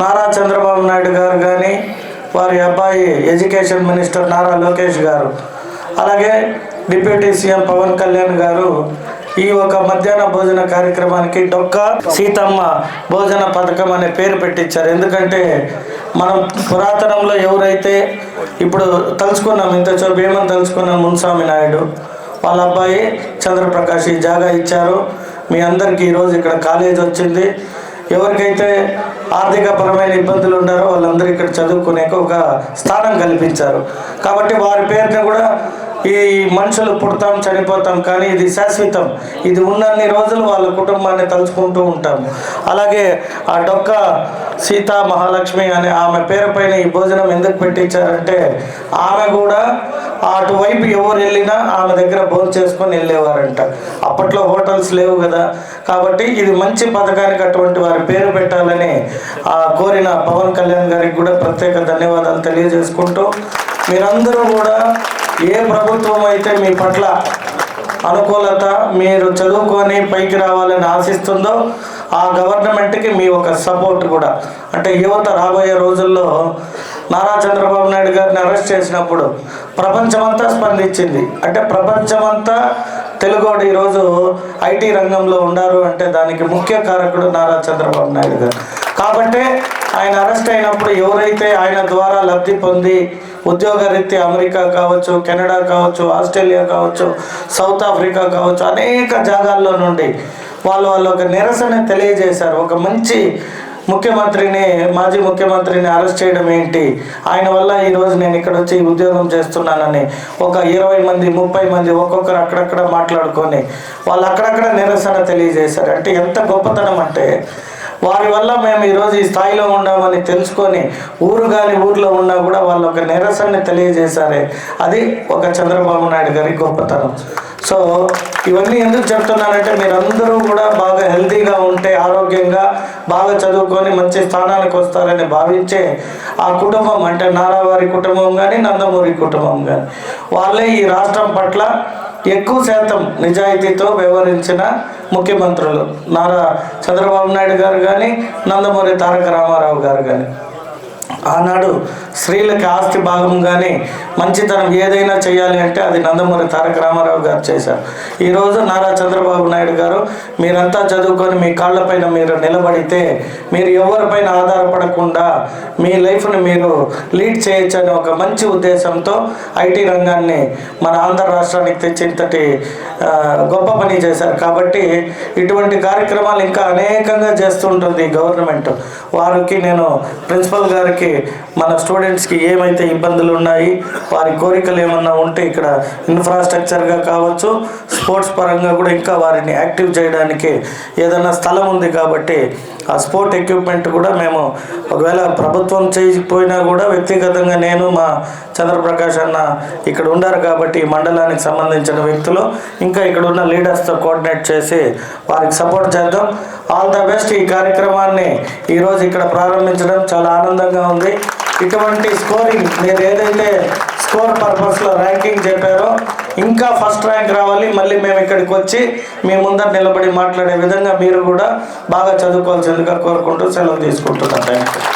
నారా చంద్రబాబు నాయుడు గారు కానీ వారి అబ్బాయి ఎడ్యుకేషన్ మినిస్టర్ నారా లోకేష్ గారు అలాగే డిప్యూటీ సీఎం పవన్ కళ్యాణ్ గారు ఈ ఒక మధ్యాహ్న భోజన కార్యక్రమానికి డొక్క సీతమ్మ భోజన పథకం అనే పేరు పెట్టించారు. ఎందుకంటే మనం పురాతనంలో ఎవరైతే ఇప్పుడు తలుచుకున్నాం ఇంత చోపు తలుచుకున్నాం మున్స్వామి నాయుడు వాళ్ళ అబ్బాయి చంద్రప్రకాష్ ఈ జాగా ఇచ్చారు. మీ అందరికీ ఈరోజు ఇక్కడ కాలేజ్ వచ్చింది. ఎవరికైతే ఆర్థికపరమైన ఇబ్బందులు ఉన్నారో వాళ్ళందరూ ఇక్కడ చదువుకునేకి ఒక స్థానం కల్పించారు. కాబట్టి వారి పేరుని కూడా ఈ మనుషులు పుడతాం చనిపోతాం కానీ ఇది శాశ్వతం. ఇది ఉన్నన్ని రోజులు వాళ్ళ కుటుంబాన్ని తలుచుకుంటూ ఉంటాం. అలాగే ఆ డొక్క సీతా మహాలక్ష్మి అనే ఆమె పేరుపైన ఈ భోజనం ఎందుకు పెట్టించారంటే ఆమె కూడా అటువైపు ఎవరు వెళ్ళినా వాళ్ళ దగ్గర బోర్ చేసుకొని వెళ్ళేవారంట. అప్పట్లో హోటల్స్ లేవు కదా. కాబట్టి ఇది మంచి పథకానికి అటువంటి వారి పేరు పెట్టాలని ఆ కోరిన పవన్ కళ్యాణ్ గారికి కూడా ప్రత్యేక ధన్యవాదాలు తెలియజేసుకుంటూ మీరందరూ కూడా ఏ ప్రభుత్వం అయితే మీ పట్ల అనుకూలత మీరు చదువుకొని పైకి రావాలని ఆశిస్తుందో ఆ గవర్నమెంట్కి మీ ఒక సపోర్ట్ కూడా. అంటే యువత రాబోయే రోజుల్లో నారా చంద్రబాబు నాయుడు గారిని అరెస్ట్ చేసినప్పుడు ప్రపంచమంతా స్పందించింది. అంటే ప్రపంచమంతా తెలుగోడు ఈరోజు ఐటీ రంగంలో ఉన్నారు అంటే దానికి ముఖ్య కారకుడు నారా చంద్రబాబు నాయుడు గారు. కాబట్టి ఆయన అరెస్ట్ అయినప్పుడు ఎవరైతే ఆయన ద్వారా లబ్ధి పొంది ఉద్యోగరీత్యా అమెరికా కావచ్చు కెనడా కావచ్చు ఆస్ట్రేలియా కావచ్చు సౌత్ ఆఫ్రికా కావచ్చు అనేక జాగాల్లో నుండి వాళ్ళు వాళ్ళు ఒక నిరసన తెలియజేశారు. ఒక మంచి ముఖ్యమంత్రిని మాజీ ముఖ్యమంత్రిని అరెస్ట్ చేయడం ఏంటి? ఆయన వల్ల ఈరోజు నేను ఇక్కడ వచ్చి ఉద్యోగం చేస్తున్నానని ఒక ఇరవై మంది ముప్పై మంది ఒక్కొక్కరు అక్కడక్కడ మాట్లాడుకొని వాళ్ళు అక్కడక్కడ నిరసన తెలియజేశారు. అంటే ఎంత గొప్పతనం అంటే వారి వల్ల మేము ఈరోజు ఈ స్థాయిలో ఉన్నామని తెలుసుకొని ఊరు కానీ ఊర్లో ఉన్నా కూడా వాళ్ళు ఒక నిరసనని తెలియజేశారే. అది ఒక చంద్రబాబు నాయుడు గారి గొప్పతనం. సో ఇవన్నీ ఎందుకు చెప్తున్నానంటే మీరందరూ కూడా బాగా హెల్తీగా ఉంటే ఆరోగ్యంగా బాగా చదువుకొని మంచి స్థానానికి వస్తారని భావించే ఆ కుటుంబం అంటే నారావారి కుటుంబం కానీ నందమూరి కుటుంబం కానీ వాళ్ళే ఈ రాష్ట్రం పట్ల ఎక్కువ శాతం నిజాయితీతో వ్యవహరించిన ముఖ్యమంత్రులు. నారా చంద్రబాబు నాయుడు గారు కానీ నందమూరి తారక రామారావు గారు కానీ ఆనాడు స్త్రీలకి ఆస్తి భాగంగానే మంచితనం ఏదైనా చేయాలి అంటే అది నందమూరి తారక రామారావు గారు చేశారు. ఈరోజు నారా చంద్రబాబు నాయుడు గారు మీరంతా చదువుకొని మీ కాళ్ళపైన మీరు నిలబడితే మీరు ఎవరిపైన ఆధారపడకుండా మీ లైఫ్ని మీరు లీడ్ చేయొచ్చు అనే ఒక మంచి ఉద్దేశంతో ఐటీ రంగాన్ని మన ఆంధ్ర రాష్ట్రానికి తెచ్చింతటి గొప్ప పని చేశారు. కాబట్టి ఇటువంటి కార్యక్రమాలు ఇంకా అనేకంగా చేస్తుంటుంది గవర్నమెంట్. వారికి నేను ప్రిన్సిపల్ గారికి మన స్టూడెంట్స్కి ఏమైతే ఇబ్బందులు ఉన్నాయి వారి కోరికలు ఏమన్నా ఉంటే ఇక్కడ ఇన్ఫ్రాస్ట్రక్చర్గా కావచ్చు స్పోర్ట్స్ పరంగా కూడా ఇంకా వారిని యాక్టివ్ చేయడానికి ఏదైనా స్థలం ఉంది కాబట్టి ఆ స్పోర్ట్ ఎక్విప్మెంట్ కూడా మేము ఒకవేళ ప్రభుత్వం చేయకపోయినా కూడా వ్యక్తిగతంగా నేను మా చంద్రప్రకాష్ అన్న ఇక్కడ ఉండారు కాబట్టి మండలానికి సంబంధించిన వ్యక్తులు ఇంకా ఇక్కడ ఉన్న లీడర్స్తో కోఆర్డినేట్ చేసి వారికి సపోర్ట్ చేద్దాం. ఆల్ ద బెస్ట్ ఈ కార్యక్రమాన్ని ఈరోజు ఇక్కడ ప్రారంభించడం చాలా ఆనందంగా ఉంది. ఇటువంటి స్కోరింగ్ మీరు ఏదైతే స్కోర్ పర్పస్లో ర్యాంకింగ్ చెప్పారో ఇంకా ఫస్ట్ ర్యాంక్ రావాలి. మళ్ళీ మేము ఇక్కడికి వచ్చి మీ ముందర నిలబడి మాట్లాడే విధంగా మీరు కూడా బాగా చదువుకోవాల్సిందిగా కోరుకుంటూ సెలవు తీసుకుంటున్నాను థ్యాంక్ యూ